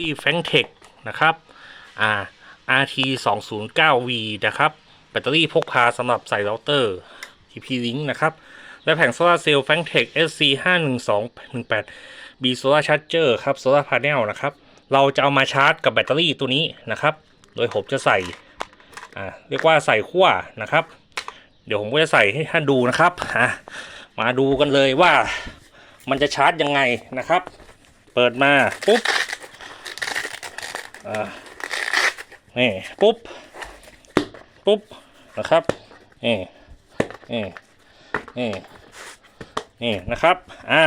ที่แฟงเทคนะครับอ่า RT 2 0 9 V นะครับ แบตเตอรี่พกพาสำหรับใส่เราเตอร์ TP Link นะครับ และแผงโซลาเซลล์แฟงเทค SC 5 1 2 1 8 B Solar Charger ครับ Solar Panel นะครับ เราจะเอามาชาร์จกับแบตเตอรี่ตัวนี้นะครับ โดยผมจะใส่อ่าเรียกว่าใส่ขั้วนะครับ เดี๋ยวผมก็จะใส่ให้ท่านดูนะครับอะมาดูกันเลยว่ามันจะชาร์จยังไงนะครับ เปิดมาปุ๊บ นี่ปุ๊บ ปุ๊บ นะครับนี่นี่นี่นี่นะครับ อ่า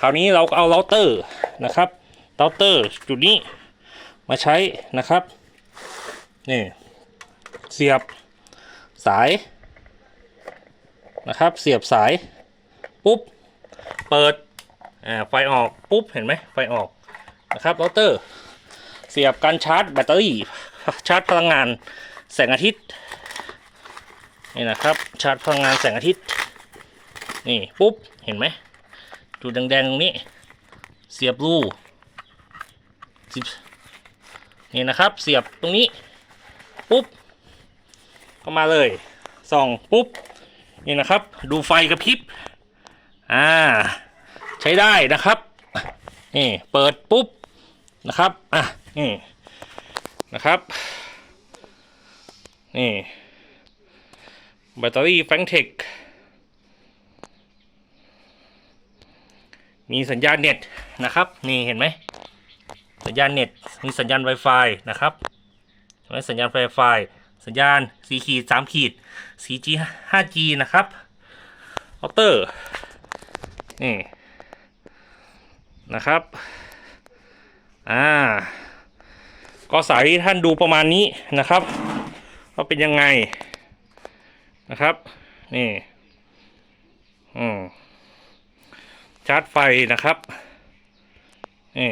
คราวนี้เราก็เอาเราเตอร์นะครับเราเตอร์จุดนี้มาใช้นะครับ นี่ เสียบสายนะครับ เสียบสาย ปุ๊บ เปิด อ่า ไฟออก ปุ๊บ เห็นไหม ไฟออก นะครับเราเตอร์ เสียบการชาร์จแบตเตอรี่ ชาร์จพลังงานแสงอาทิตย์ นี่นะครับ ชาร์จพลังงานแสงอาทิตย์ นี่ปุ๊บ เห็นไหมจุดแดงๆตรงนี้ เสียบรูสิบนี่นะครับ เสียบตรงนี้ ปุ๊บเข้ามาเลยส่องปุ๊บ นี่นะครับ ดูไฟกระพริบ อ่า ใช้ได้นะครับ นี่ เปิดปุ๊บ นะครับ อะ นี่นะครับ นี่ แบตเตอรี่แฟงเทคมีสัญญาณเน็ตนะครับ นี่เห็นไหมสัญญาณเน็ตมีสัญญาณ Wi-Fi นะครับเห็นไหมสัญญาณ Wi-Fi สัญญาณ4ขีด3ขีด 4G 5G นะครับเอาเตอร์นี่นะครับ อ่า ก็สายที่ท่านดูประมาณนี้นะครับว่าเป็นยังไงนะครับนี่อืมชาร์จไฟนะครับนี่